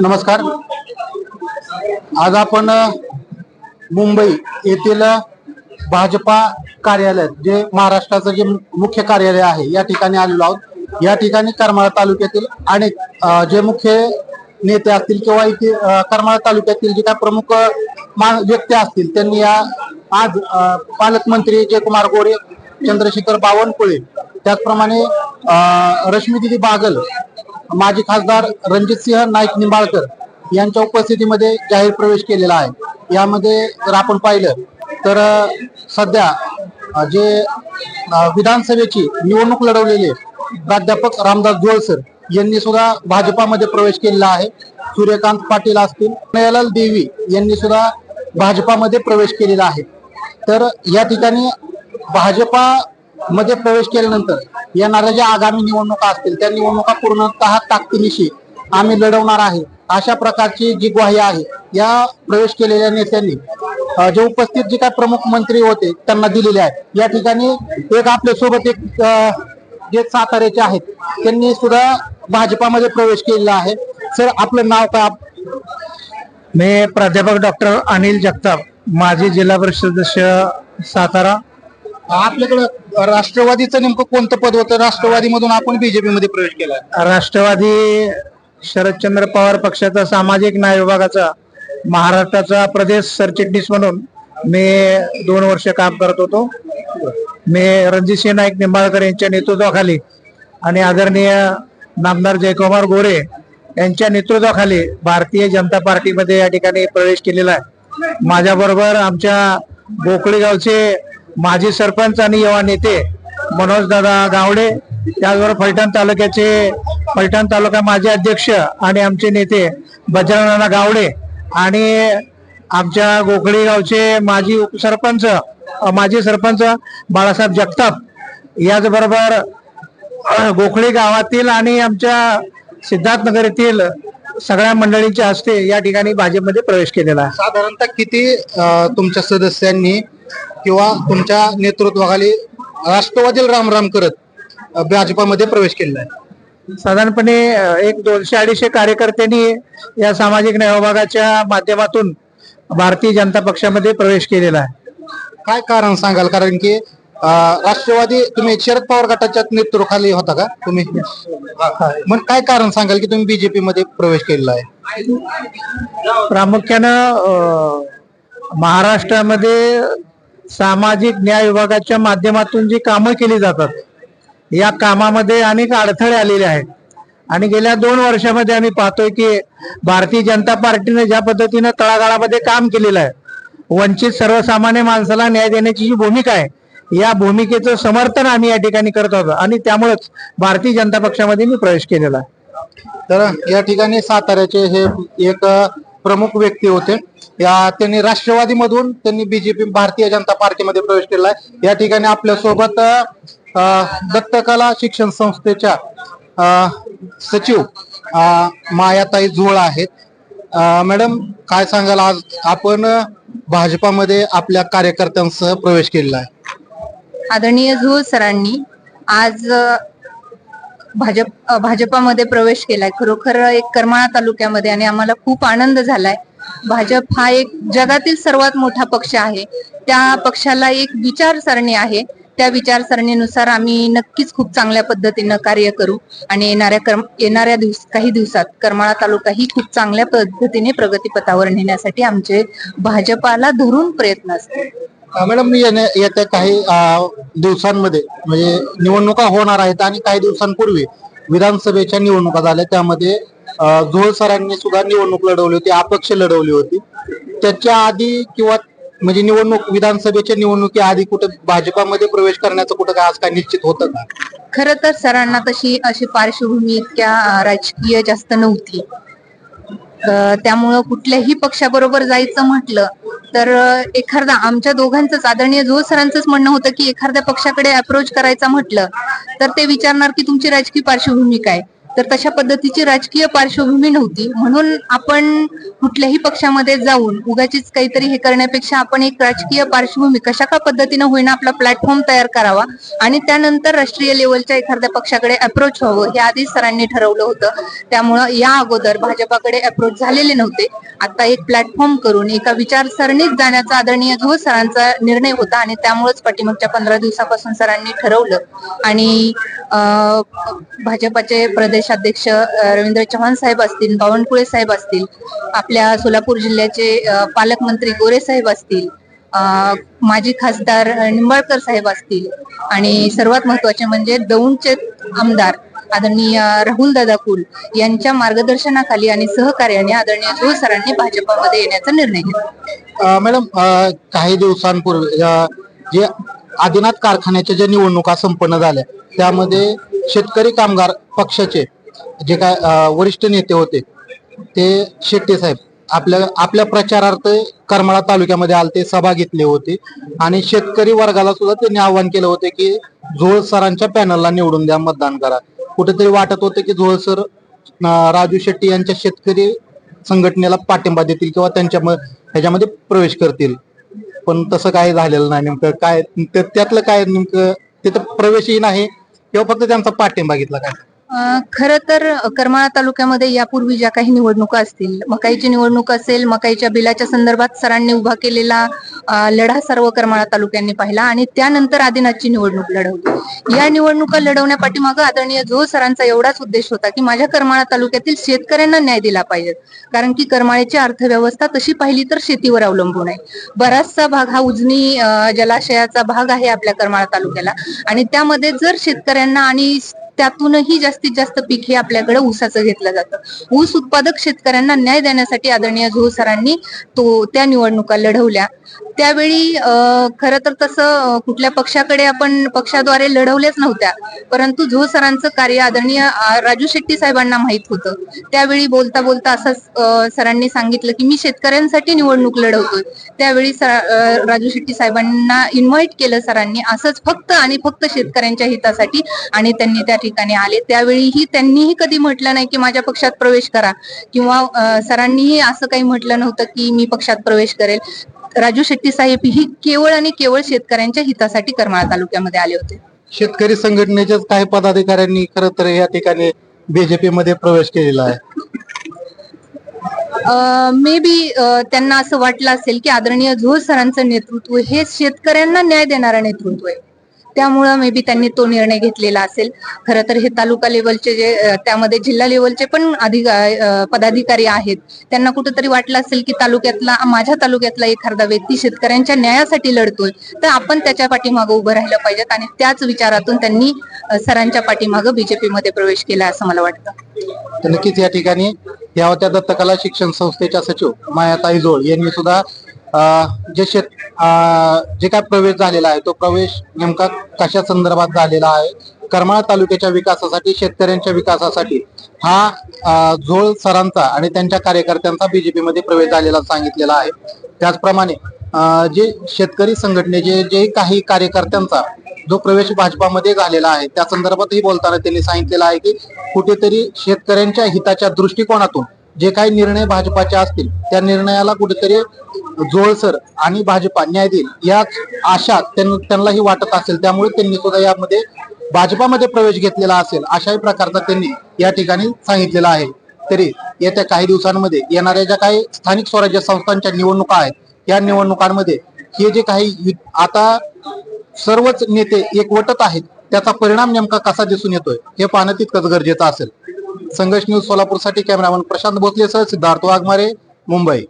नमस्कार. आज आपण मुंबई येथील भाजपा कार्यालय जे महाराष्ट्राचं जे मुख्य कार्यालय आहे या ठिकाणी आलेलो आहोत. या ठिकाणी करमाळा तालुक्यातील अनेक जे मुख्य नेते असतील किंवा इथे करमाळा तालुक्यातील जे काही प्रमुख व्यक्ती असतील त्यांनी या आज पालकमंत्री जयकुमार गोरे चंद्रशेखर बावनकुळे त्याचप्रमाणे रश्मी दिदी बागल माजी खासदार रणजितसिंह नाईक निंबाळकर यांच्या उपस्थितीमध्ये जाहीर प्रवेश केलेला आहे. यामध्ये जर आपण पाहिलं तर सध्या जे विधानसभेची निवडणूक लढवलेले प्राध्यापक रामदास जोळसर यांनी सुद्धा भाजपामध्ये प्रवेश केलेला आहे. सूर्यकांत पाटील असतील नयलाल देवी यांनी सुद्धा भाजपामध्ये प्रवेश केलेला आहे. तर या ठिकाणी भाजपा मध्ये प्रवेश केल्यानंतर येणाऱ्या ज्या आगामी निवडणुका असतील त्या निवडणुका पूर्णतः ताकदीनिशी आम्ही लढवणार आहे. अशा प्रकारची जी ग्वाही आहे या प्रवेश केलेल्या नेत्यांनी जे उपस्थित जे काही प्रमुख मंत्री होते त्यांना दिलेले आहे. या ठिकाणी एक आपल्यासोबत एक जे साताऱ्याचे आहेत त्यांनी सुद्धा भाजपामध्ये प्रवेश केलेला आहे. सर आपलं नाव काय? मी प्राध्यापक डॉक्टर अनिल जगताप माजी जिल्हा परिषद सदस्य सातारा. आपल्याकडं राष्ट्रवादीचं नेमकं कोणतं पद होतं? राष्ट्रवादी मधून आपण बीजेपी मध्ये प्रवेश केला. राष्ट्रवादी शरदचंद्र पवार पक्षाचा सामाजिक न्याय विभागाचा महाराष्ट्राचा प्रदेश सरचिटणीस म्हणून मी दोन वर्ष काम करत होतो. मी रणजितसिंह नाईक निंबाळकर यांच्या नेतृत्वाखाली आणि आदरणीय नामदार जयकुमार गोरे यांच्या नेतृत्वाखाली भारतीय जनता पार्टीमध्ये या ठिकाणी प्रवेश केलेला आहे. माझ्याबरोबर आमच्या गोकळी गावचे माजी सरपंच आणि युवा नेते मनोजदादा गावडे त्याचबरोबर फलटण तालुक्याचे फलटण तालुका माजी अध्यक्ष आणि आमचे नेते बजरंगनाना गावडे आणि आमच्या गोखळी गावचे माजी उपसरपंच माजी सरपंच बाळासाहेब जगताप. याचबरोबर गोखळी गावातील आणि आमच्या सिद्धार्थनगर येथील सगळ्या मंडळींच्या हस्ते या ठिकाणी भाजपमध्ये प्रवेश केलेला आहे. साधारणतः किती तुमच्या सदस्यांनी किंवा तुमच्या नेतृत्वाखाली राष्ट्रवादीला रामराम करत भाजपामध्ये प्रवेश केलेला आहे. साधारणपणे एक दोनशे अडीचशे कार्यकर्त्यांनी या सामाजिक न्याय विभागाच्या माध्यमातून भारतीय जनता पक्षामध्ये प्रवेश केलेला आहे. काय कारण सांगाल? कारण की राष्ट्रवादी तुम्ही शरद पवार गटाच्या नेतृत्वाखाली होता का तुम्ही? मग काय कारण सांगाल की तुम्ही बीजेपी मध्ये प्रवेश केलेला आहे? प्रामुख्यानं महाराष्ट्रामध्ये सामाजिक न्याय विभागाच्या माध्यमातून जी कामं केली जातात या कामामध्ये अनेक अडथळे आलेले आहेत. आणि गेल्या दोन वर्षामध्ये आम्ही पाहतोय की भारतीय जनता पार्टीने ज्या पद्धतीनं तळागाळामध्ये काम केलेलं आहे वंचित सर्वसामान्य माणसाला न्याय देण्याची जी भूमिका आहे या भूमिकेचं समर्थन आम्ही या ठिकाणी करत आहोत. आणि त्यामुळेच भारतीय जनता पक्षामध्ये मी प्रवेश केलेला आहे. तर या ठिकाणी साताऱ्याचे हे एक प्रमुख व्यक्ती होते. या त्यांनी राष्ट्रवादीमधून त्यांनी बीजेपी भारतीय जनता पार्टीमध्ये प्रवेश केला आहे या ठिकाणी आपल्यासोबत दत्तकला शिक्षण संस्थेच्या सचिव मायाताई झोळ आहेत. मॅडम काय सांगाल? आज आपण भाजपामध्ये आपल्या कार्यकर्त्यांसह प्रवेश केलेला आहे. आदरणीय झोळ सरांनी आज भाजप भाजपामध्ये प्रवेश केलाय. खरोखर एक करमाळा तालुक्यामध्ये आणि आम्हाला खूप आनंद झालाय. भाजप हा एक जगातील सर्वात मोठा पक्ष आहे. त्या पक्षाला एक विचारसरणी आहे. त्या विचारसरणीनुसार आम्ही नक्कीच खूप चांगल्या पद्धतीनं कार्य करू आणि येणाऱ्या कर्म येणाऱ्या दिवस काही दिवसात करमाळा तालुका ही खूप चांगल्या पद्धतीने प्रगतीपथावर नेण्यासाठी आमचे भाजपाला धरून प्रयत्न असतील. मॅडम मी येत्या काही दिवसांमध्ये म्हणजे निवडणुका होणार आहेत आणि काही दिवसांपूर्वी विधानसभेच्या निवडणुका झाल्या. त्यामध्ये झोळ सरांनी सुद्धा निवडणूक लढवली होती अपक्ष लढवली होती. त्याच्या आधी किंवा म्हणजे निवडणूक विधानसभेच्या निवडणुकी आधी कुठं भाजपामध्ये प्रवेश करण्याचं कुठं काय आज काय निश्चित होतं का? खर तर सरांना तशी अशी पार्श्वभूमी इतक्या राजकीय जास्त नव्हती. त्यामुळं कुठल्याही पक्षाबरोबर जायचं म्हटलं तर एखादा आमच्या दोघांचंच आदरणीय जो सरांचंच म्हणणं होतं की एखाद्या पक्षाकडे अप्रोच करायचा म्हटलं तर ते विचारणार की तुमची राजकीय पार्श्वभूमी काय? तर तशा पद्धतीची राजकीय पार्श्वभूमी नव्हती. म्हणून आपण कुठल्याही पक्षामध्ये जाऊन उगाचीच काहीतरी हे करण्यापेक्षा आपण एक राजकीय पार्श्वभूमी कशा का पद्धतीनं होईना आपला प्लॅटफॉर्म तयार करावा आणि त्यानंतर राष्ट्रीय लेवलच्या एखाद्या पक्षाकडे अप्रोच व्हावं हे आधीच सरांनी ठरवलं होतं. त्यामुळं या अगोदर भाजपाकडे अप्रोच झालेले नव्हते. आता एक प्लॅटफॉर्म करून एका विचारसरणीत जाण्याचा आदरणीय जो सरांचा निर्णय होता आणि त्यामुळेच पाठीमागच्या पंधरा दिवसापासून सरांनी ठरवलं. आणि भाजपाचे भाजपाचे प्रदेशाध्यक्ष रवींद्र चव्हाण साहेब असतील बावनकुळे साहेब असतील आपल्या सोलापूर जिल्ह्याचे पालकमंत्री गोरे साहेब असतील माजी खासदार निंबाळकर साहेब असतील आणि सर्वात महत्त्वाचे म्हणजे दौंडचे आमदार आदरणीय राहुल दादा कुल यांच्या मार्गदर्शनाखाली आणि सहकार्याने आदरणीय जो सरांनी भाजपामध्ये येण्याचा निर्णय घेतला. मॅडम काही दिवसांपूर्वी जे आदिनाथ कारखान्याच्या ज्या निवडणुका संपन्न झाल्या त्यामध्ये शेतकरी कामगार पक्षाचे जे काय वरिष्ठ नेते होते ते शेट्टे साहेब आपल्या आपल्या प्रचारार्थ करमाळा तालुक्यामध्ये आलते सभा घेतली होती आणि शेतकरी वर्गाला सुद्धा त्यांनी आव्हान केलं होते की झोळ सरांच्या पॅनलला निवडून द्या मतदान करा. कुठेतरी वाटत होतं की झोळ सर राजू शेट्टी यांच्या शेतकरी संघटनेला पाठिंबा देतील किंवा त्यांच्या ह्याच्यामध्ये प्रवेश करतील. पण तसं काही झालेलं नाही नेमकं. काय त्यातलं काय नेमकं तिथं प्रवेशही नाही किंवा फक्त त्यांचा पाठिंबा घेतला काय? खर तर करमाळा तालुक्यामध्ये यापूर्वी ज्या काही निवडणुका असतील मकाईची निवडणूक असेल मकाईच्या बिलाच्या संदर्भात सरांनी उभा केलेला लढा सर्व करमाळा तालुक्यांनी पाहिला आणि त्यानंतर आदिनाथची निवडणूक लढवली. या निवडणुका लढवण्यापाठीमागं आदरणीय जो सरांचा एवढाच उद्देश होता की माझ्या करमाळा तालुक्यातील शेतकऱ्यांना न्याय दिला पाहिजे. कारण की करमाळ्याची अर्थव्यवस्था तशी पाहिली तर शेतीवर अवलंबून आहे. बराचसा भाग हा उजनी जलाशयाचा भाग आहे आपल्या करमाळा तालुक्याला. आणि त्यामध्ये जर शेतकऱ्यांना आणि त्यातूनही जास्तीत जास्त पीक हे आपल्याकडे ऊसाचं घेतलं जातं. ऊस उत्पादक शेतकऱ्यांना न्याय देण्यासाठी आदरणीय झो सरांनी तो त्या निवडणुका लढवल्या. त्यावेळी खर तर तसं कुठल्या पक्षाकडे आपण पक्षाद्वारे लढवल्याच नव्हत्या. परंतु झो सरांचं कार्य आदरणीय राजू शेट्टी साहेबांना माहीत होतं. त्यावेळी बोलता बोलता असं सरांनी सांगितलं की मी शेतकऱ्यांसाठी निवडणूक लढवतोय. त्यावेळी राजू शेट्टी साहेबांना इन्व्हाइट केलं सरांनी असंच फक्त आणि फक्त शेतकऱ्यांच्या हितासाठी आणि त्यांनी त्या ठिकाणी आले. त्यावेळीही त्यांनीही कधी म्हटलं नाही की माझ्या पक्षात प्रवेश करा. किंवा सरांनीही असं काही म्हटलं नव्हतं की मी पक्षात प्रवेश करेल. राजू शेट्टी साहेब ही केवळ आणि केवळ शेतकऱ्यांच्या हितासाठी करमाळा तालुक्यामध्ये आले होते. शेतकरी संघटनेच्याच काही पदाधिकाऱ्यांनी खरं तर या ठिकाणी बीजेपी मध्ये प्रवेश केलेला आहे. मे बी त्यांना असं वाटलं असेल की आदरणीय झोळ सरांचं नेतृत्व हे शेतकऱ्यांना न्याय देणारं नेतृत्व आहे. त्यामुळं मे बी त्यांनी तो निर्णय घेतलेला असेल. खरं तर हे तालुका लेवलचे जे त्यामध्ये जिल्हा लेवलचे पण अधिकारी पदाधिकारी आहेत. त्यांना कुठेतरी वाटलं असेल की तालुक्यातला माझ्या तालुक्यातला एखादा व्यक्ती शेतकऱ्यांच्या न्यायासाठी लढतोय तर आपण त्याच्या पाठीमागं उभं राहिलं पाहिजेत आणि त्याच विचारातून त्यांनी सरांच्या पाठीमागं बीजेपी मध्ये प्रवेश केला असं मला वाटतं. तर नक्कीच या ठिकाणी या होत्या दत्तकला शिक्षण संस्थेच्या सचिव मायाताई जोळ यांनी सुद्धा अं, जे शेत जे काय प्रवेश झालेला आहे तो प्रवेश नेमका कशा संदर्भात झालेला आहे? करमाळा तालुक्याच्या विकासासाठी शेतकऱ्यांच्या विकासासाठी हा झोळ सरांचा आणि त्यांच्या कार्यकर्त्यांचा बीजेपीमध्ये प्रवेश झालेला सांगितलेला आहे. त्याचप्रमाणे जे शेतकरी संघटनेचे जे काही कार्यकर्त्यांचा जो प्रवेश भाजपामध्ये झालेला आहे त्या संदर्भातही बोलताना त्यांनी सांगितलेलं आहे की कुठेतरी शेतकऱ्यांच्या हिताच्या दृष्टिकोनातून जे काही निर्णय भाजपाचे असतील त्या निर्णयाला कुठेतरी जोळसर आणि भाजपा न्याय देईल याच आशा त्यां- त्यांनाही वाटत असेल. त्यामुळे त्यांनी सुद्धा यामध्ये भाजपामध्ये प्रवेश घेतलेला असेल अशाही प्रकारचा त्यांनी या ठिकाणी सांगितलेला आहे. तरी येत्या काही दिवसांमध्ये येणाऱ्या ज्या काही स्थानिक स्वराज्य संस्थांच्या निवडणुका आहेत या निवडणुकांमध्ये हे जे काही आता सर्वच नेते एकवटत आहेत त्याचा परिणाम नेमका कसा दिसून येतोय हे पाहणं तितकंच गरजेचं असेल. संघर्ष न्यूज सोलापूरसाठी कॅमेरामन प्रशांत भोसले सह सिद्धार्थ वाघमारे मुंबई.